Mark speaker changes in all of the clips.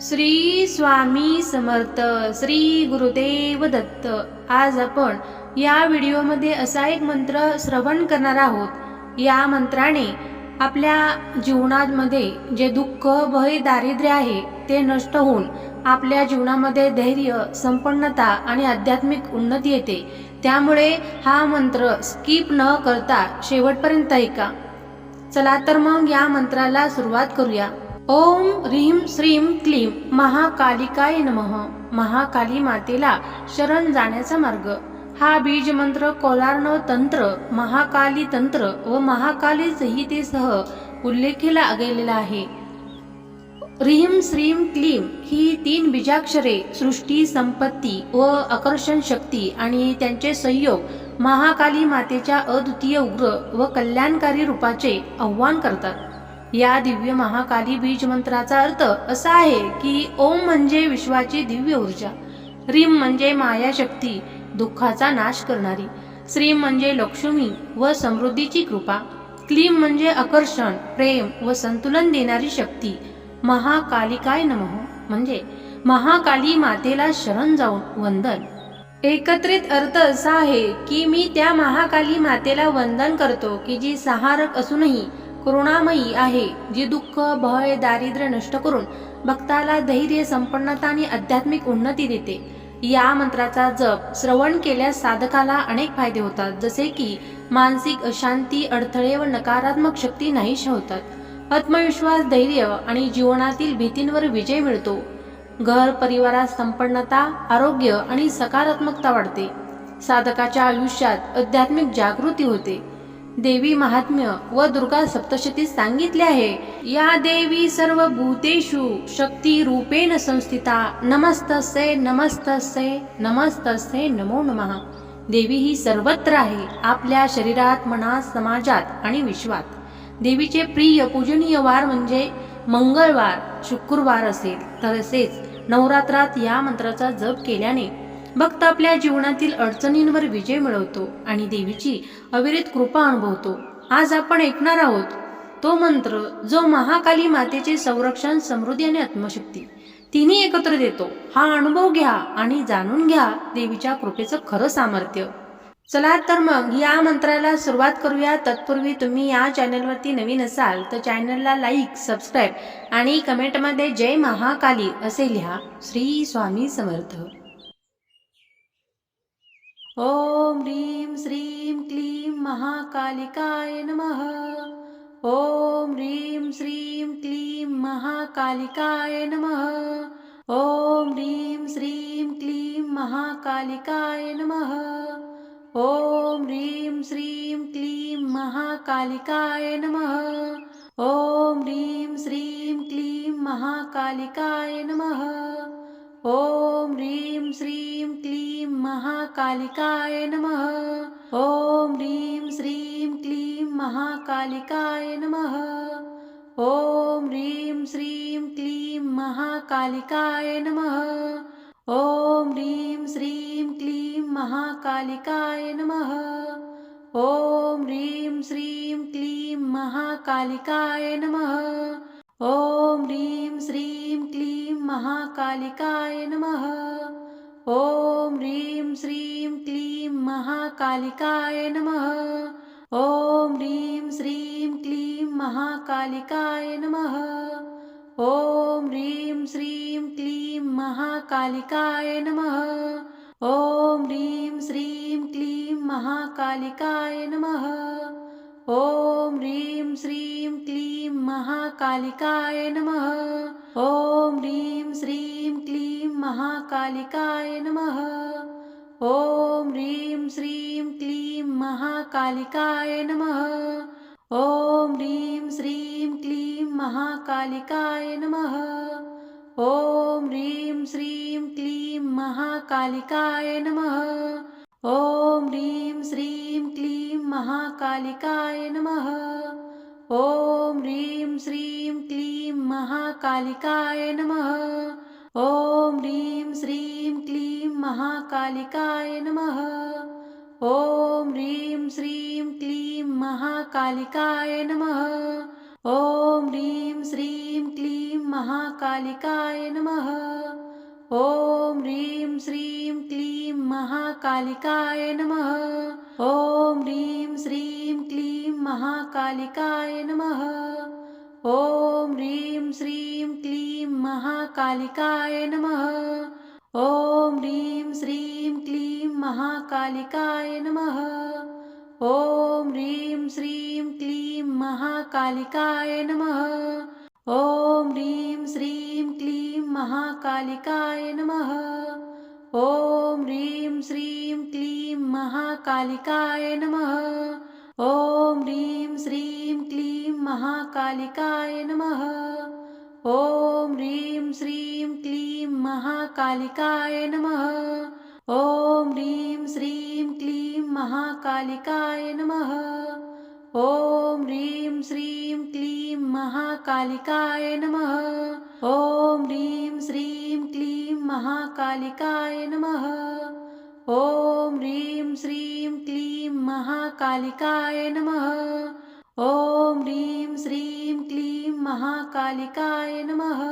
Speaker 1: श्री स्वामी समर्थ श्री गुरुदेव दत्त. आज आपण या व्हिडिओमध्ये असा एक मंत्र श्रवण करणार आहोत. या मंत्राने आपल्या जीवनामध्ये जे दुःख भय दारिद्र्य आहे ते नष्ट होऊन आपल्या जीवनामध्ये धैर्य संपन्नता आणि आध्यात्मिक उन्नती येते. त्यामुळे हा मंत्र स्किप न करता शेवटपर्यंत ऐका. चला तर मग या मंत्राला सुरुवात करूया. ओम ह्रीम श्रीम क्लीम महाकालिकाय नमः. महाकाली मातेला शरण जाण्याचा मार्ग. हा बीज मंत्र कोलार्णव तंत्र महाकाली तंत्र व महाकाली संहितेसह उल्लेखीला गेलेला आहे. ह्रीम श्रीम क्लीम ही तीन बीजाक्षरे सृष्टी संपत्ती व आकर्षण शक्ती आणि त्यांचे संयोग महाकाली मातेच्या अद्वितीय उग्र व कल्याणकारी रूपाचे आव्हान करतात. या दिव्य महाकाली बीज मंत्राचा अर्थ असा आहे की ओम म्हणजे विश्वाची दिव्य ऊर्जा रिम म्हणजे माया शक्ती दुःखाचा नाश करणारी श्रीम म्हणजे लक्ष्मी व समृद्धीची कृपा क्लीम म्हणजे आकर्षण प्रेम व संतुलन देणारी शक्ती महाकालिकाय नमः म्हणजे महाकाली मातेला शरण जाऊन वंदन. एकत्रित अर्थ असा आहे की मी त्या महाकाली मातेला वंदन करतो की जी सहारक असूनही करुणामयी आहे जी दुःख भय दारिद्र्य नष्ट करून भक्ताला धैर्य संपन्नता आणि आध्यात्मिक उन्नती देते. या मंत्राचा जप श्रवण केल्यास साधकाला अनेक फायदे होतात जसे की मानसिक अशांती अडथळे व नकारात्मक शक्ती नाहीशा होतात. आत्मविश्वास धैर्य आणि जीवनातील भीतींवर विजय मिळतो. घर परिवारात संपन्नता आरोग्य आणि सकारात्मकता वाढते. साधकाच्या आयुष्यात आध्यात्मिक जागृती होते. देवी महात्म्य व दुर्गा सप्तशतीत सांगितले आहे. या देवी सर्व भूतेषु शक्ती रूपेण संस्थिता. नमस्तसे नमस्तसे नमस्तसे नमो नमः. देवी ही सर्वत्र आहे आपल्या शरीरात मनात समाजात आणि विश्वात. देवीचे प्रिय पूजनीय वार म्हणजे मंगळवार शुक्रवार असेल. तसेच नवरात्रात या मंत्राचा जप केल्याने भक्त आपल्या जीवनातील अडचणींवर विजय मिळवतो आणि देवीची अविरत कृपा अनुभवतो. आज आपण ऐकणार आहोत तो मंत्र जो महाकाली मातेचे संरक्षण समृद्धी आणि आत्मशक्ती तिन्ही एकत्र देतो. हा अनुभव घ्या आणि जाणून घ्या देवीच्या कृपेचं खरं सामर्थ्य. चला तर मग या मंत्राला सुरुवात करूया. तत्पूर्वी तुम्ही या चॅनलवरती नवीन असाल तर चॅनलला लाईक सबस्क्राईब आणि कमेंटमध्ये जय महाकाली असे लिहा. श्री स्वामी समर्थ. ओम ह्रीं श्रीं क्लीं महाकालिकाय नमः। ओम ह्रीं श्रीं क्लीं महाकालिकाय नमः। ओम ह्रीं श्रीं क्लीं महाकालिकाय नमः। ओम ह्रीं श्रीं क्लीं महाकालिकाय नमः। ओम ह्रीं श्रीं क्लीं महाकालिकाय नमः। महाकालिकाय नमः। ॐ ह्रीं श्रीं क्लीं महाकालिकाय नमः। ॐ ह्रीं श्रीं क्लीं महाकालिकाय नमः। ॐ ह्रीं श्रीं क्लीं महाकालिकाय नमः। ॐ ह्रीं श्रीं क्लीं महाकालिकाय नमः। ॐ ह्रीं श्रीं क्लीं महाकालिकाय नमः। ओम ह्रीं श्रीं क्लीं महाकालिकाय नमः। ओम ह्रीं श्रीं क्लीं महाकालिकाय नमः। ओम ह्रीं श्रीं क्लीं महाकालिकाय नमः। ओम ह्रीं श्रीं क्लीं महाकालिकाय नमः। ओम ह्रीं श्रीं क्लीं महाकालिकाय नमः। ओम ह्रीं श्रीं क्लीं महाकालिकाय नमः। ओम ह्रीं श्रीं क्लीं महाकालिकाय नमः। ओम ह्रीं श्रीं क्लीं महाकालिकाय नमः। ओम ह्रीं श्रीं क्लीं महाकालिकाय नमः ओम ह्रीं श्रीं क्लीं महाकालिकाय नमः। ओम ह्रीं श्रीं क्लीं महाकालिकाय नमः। ओम ह्रीं श्रीं क्लीं महाकालिकाय नमः। ओम ह्रीं श्रीं क्लीं महाकालिकाय नमः। ओम ह्रीं श्रीं क्लीं महाकालिकाय नमः ॐ ह्रीं श्रीं क्लीं महाकालिकाय नमः। ॐ ह्रीं श्रीं क्लीं महाकालिकाय नमः। ॐ ह्रीं श्रीं क्लीं महाकालिकाय नमः। ॐ ह्रीं श्रीं क्लीं महाकालिकाय नमः। ॐ ह्रीं श्रीं क्लीं महाकालिकाय नमः ॐ ह्रीं श्रीं क्लीं महाकालिकाय नमः। ॐ ह्रीं श्रीं क्लीं महाकालिकाय नमः। ॐ ह्रीं श्रीं क्लीं महाकालिकाय नमः। ॐ ह्रीं श्रीं क्लीं महाकालिकाय नमः। ॐ ह्रीं श्रीं क्लीं महाकालिकाय नमः ॐ ह्रीं श्रीं क्लीं महाकालिकाय नमः। ॐ ह्रीं श्रीं क्लीं महाकालिकाय नमः। ॐ ह्रीं श्रीं क्लीं महाकालिकाय नमः। ॐ ह्रीं श्रीं क्लीं महाकालिकाय नमः।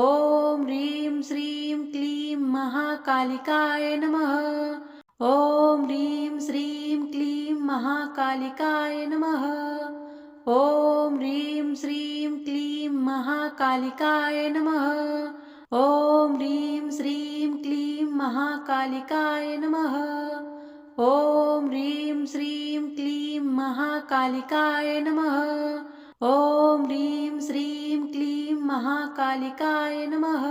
Speaker 1: ॐ ह्रीं श्रीं क्लीं महाकालिकाय नमः ॐ ह्रीं श्रीं क्लीं महाकालिकाय नमः। ॐ ह्रीं श्रीं क्लीं महाकालिकाय नमः। ॐ ह्रीं श्रीं क्लीं महाकालिकाय नमः। ॐ ह्रीं श्रीं क्लीं महाकालिकाय नमः। ॐ ह्रीं श्रीं क्लीं महाकालिकाय नमः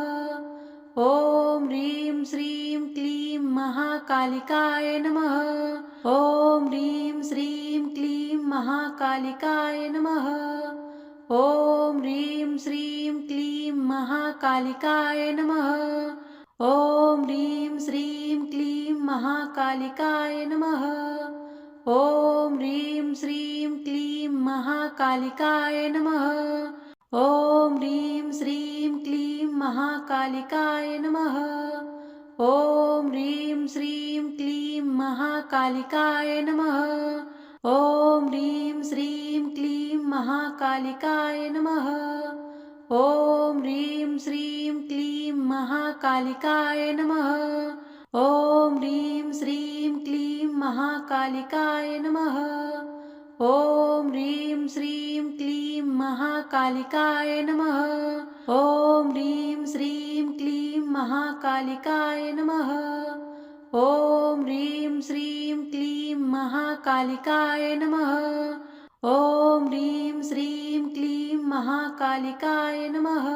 Speaker 1: ॐ ह्रीं श्रीं क्लीं महाकालिकाय नमः। ॐ ह्रीं श्रीं क्लीं महाकालिकाय नमः। ॐ ह्रीं श्रीं क्लीं महाकालिकाय नमः। ॐ ह्रीं श्रीं क्लीं महाकालिकाय नमः। ॐ ह्रीं श्रीं क्लीं महाकालिकाय नमः ॐ ह्रीं श्रीं क्लीं महाकालिकाय नमः। ॐ ह्रीं श्रीं क्लीं महाकालिकाय नमः। ॐ ह्रीं श्रीं क्लीं महाकालिकाय नमः। ॐ ह्रीं श्रीं क्लीं महाकालिकाय नमः। ॐ ह्रीं श्रीं क्लीं महाकालिकाय नमः ॐ ह्रीं श्रीं क्लीं महाकालिकाय नमः। ॐ ह्रीं श्रीं क्लीं महाकालिकाय नमः। ॐ ह्रीं श्रीं क्लीं महाकालिकाय नमः। ॐ ह्रीं श्रीं क्लीं महाकालिकाय नमः।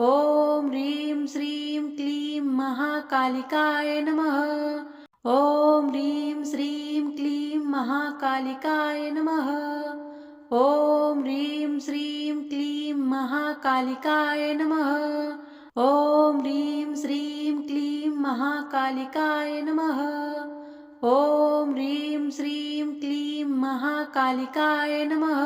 Speaker 1: ॐ ह्रीं श्रीं क्लीं महाकालिकाय नमः ॐ ह्रीं श्रीं क्लीं महाकालिकाय नमः। ॐ ह्रीं श्रीं क्लीं महाकालिकाय नमः। ॐ ह्रीं श्रीं क्लीं महाकालिकाय नमः। ॐ ह्रीं श्रीं क्लीं महाकालिकाय नमः।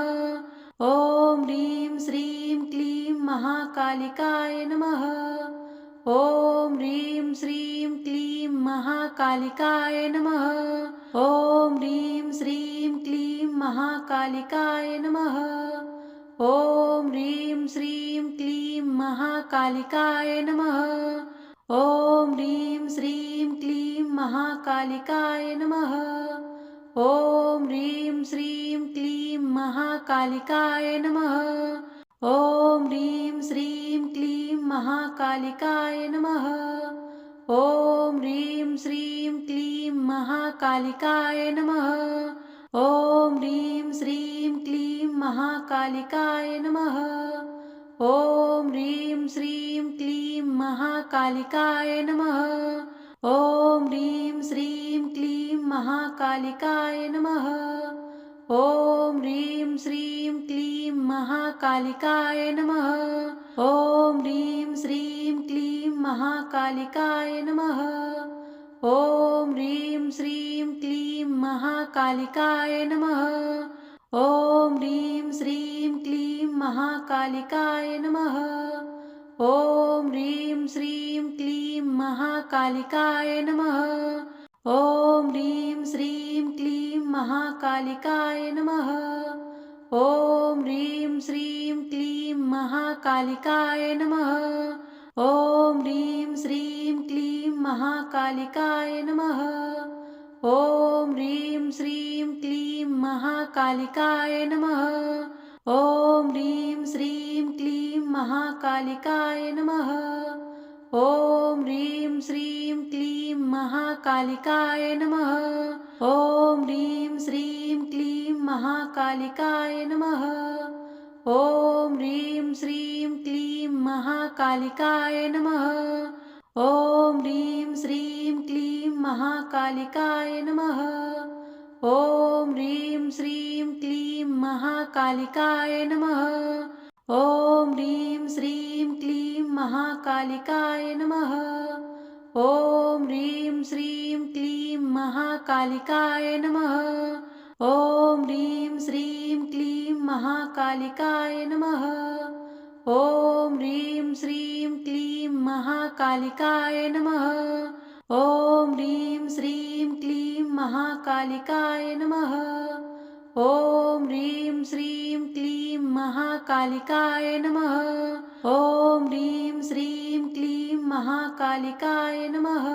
Speaker 1: ॐ ह्रीं श्रीं क्लीं महाकालिकाय नमः। ॐ ह्रीं श्रीं क्लीं महाकालिकाय नमः। ॐ ह्रीं श्रीं क्लीं महाकालिकाय नमः। ॐ ह्रीं श्रीं क्लीं महाकालिकाय नमः। ॐ ह्रीं श्रीं क्लीं महाकालिकाय नमः। ॐ ह्रीं श्रीं क्लीं महाकालिकाय नमः। ॐ ह्रीं श्रीं क्लीं महाकालिकाय नमः। ॐ ह्रीं श्रीं क्लीं महाकालिकाय नमः। ॐ ह्रीं श्रीं क्लीं महाकालिकाय नमः। ॐ ह्रीं श्रीं क्लीं महाकालिकाय नमः। ॐ ह्रीं श्रीं क्लीं महाकालिकाय नमः। ॐ ह्रीं श्रीं क्लीं महाकालिकाय नमः। ॐ ह्रीं श्रीं क्लीं महाकालिकाय नमः। ॐ ह्रीं श्रीं क्लीं महाकालिकाय नमः। ॐ ह्रीं श्रीं क्लीं महाकालिकाय नमः। ॐ ह्रीं श्रीं क्लीं महाकालिकाय नमः। ॐ ह्रीं श्रीं क्लीं महाकालिकाय नमः। ॐ ह्रीं श्रीं क्लीं महाकालिकाय नमः। ॐ ह्रीं श्रीं क्लीं महाकालिकाय नमः। ॐ ह्रीं श्रीं क्लीं महाकालिकाय नमः। ॐ ह्रीं श्रीं क्लीं महाकालिकाय नमः ॐ ह्रीं श्रीं क्लीं महाकालिकाय नमः। ॐ ह्रीं श्रीं क्लीं महाकालिकाय नमः। ॐ ह्रीं श्रीं क्लीं महाकालिकाय नमः। ॐ ह्रीं श्रीं क्लीं महाकालिकाय नमः। ॐ ह्रीं श्रीं क्लीं महाकालिकाय नमः ॐ ह्रीं श्रीं क्लीं महाकालिकाय नमः। ॐ ह्रीं श्रीं क्लीं महाकालिकाय नमः। ॐ ह्रीं श्रीं क्लीं महाकालिकाय नमः। ॐ ह्रीं श्रीं क्लीं महाकालिकाय नमः। ॐ ह्रीं श्रीं क्लीं महाकालिकाय नमः। ॐ ह्रीं श्रीं क्लीं महाकालिकाय नमः। ॐ ह्रीं श्रीं क्लीं महाकालिकाय नमः।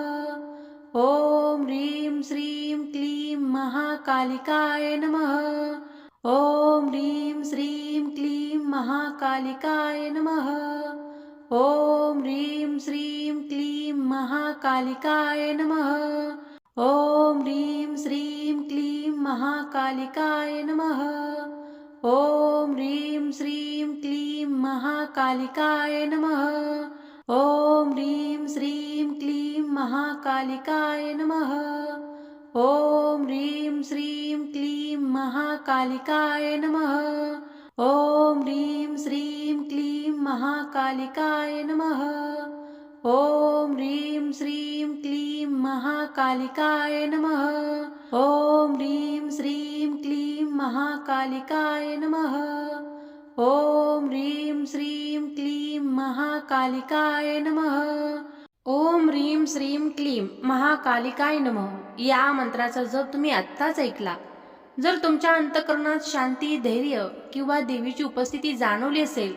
Speaker 1: ॐ ह्रीं श्रीं क्लीं महाकालिकाय नमः। ॐ ह्रीं श्रीं क्लीं महाकालिकाय नमः। ॐ ह्रीं श्रीं क्लीं महाकालिकाय नमः। ॐ ह्रीं श्रीं क्लीं महाकालिकाय नमः। ॐ ह्रीं श्रीं क्लीं महाकालिकाय नमः। ॐ ह्रीं श्रीं क्लीं महाकालिकाय नमः। ॐ ह्रीं श्रीं क्लीं महाकालिकाय नमः। ॐ ह्रीं श्रीं क्लीं महाकालिकाय नमः ॐ ह्रीं श्रीं क्लीं महाकालिकाय नमः। ॐ ह्रीं श्रीं क्लीं महाकालिकाय नमः। ॐ ह्रीं श्रीं क्लीं महाकालिकाय नमः। ओम ह्रीं श्रीं क्लीं महाकालिकाय नमः। या मंत्राचा जप तुम्ही आत्ताच ऐकला. जर तुमच्या अंतकरणात शांती धैर्य किंवा देवीची उपस्थिती जाणवली असेल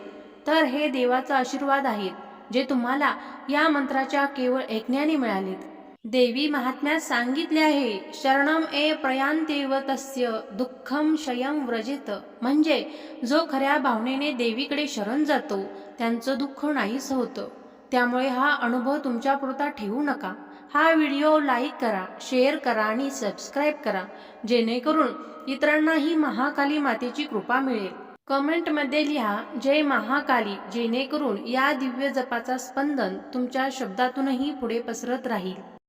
Speaker 1: तर हे देवाचा आशीर्वाद आहेत जे तुम्हाला या मंत्राच्या केवळ ऐकण्याने मिळालेत. देवी महात्म्यात सांगितले आहे शरणम ए प्रयांतेव तस्य दुःखम शयम व्रजेत. म्हणजे जो खऱ्या भावनेने देवीकडे शरण जातो त्यांचं दुःख नाहीच होतं. त्यामुळे हा अनुभव तुमच्या पुरता ठेवू नका. हा व्हिडिओ लाईक करा शेअर करा आणि सबस्क्राईब करा. जेणेकरून इतरांनाही महाकाली मातेची कृपा मिळेल. कमेंटमध्ये लिहा जय महाकाली जेणेकरून या दिव्य जपाचा स्पंदन तुमच्या शब्दातूनही पुढे पसरत राहील.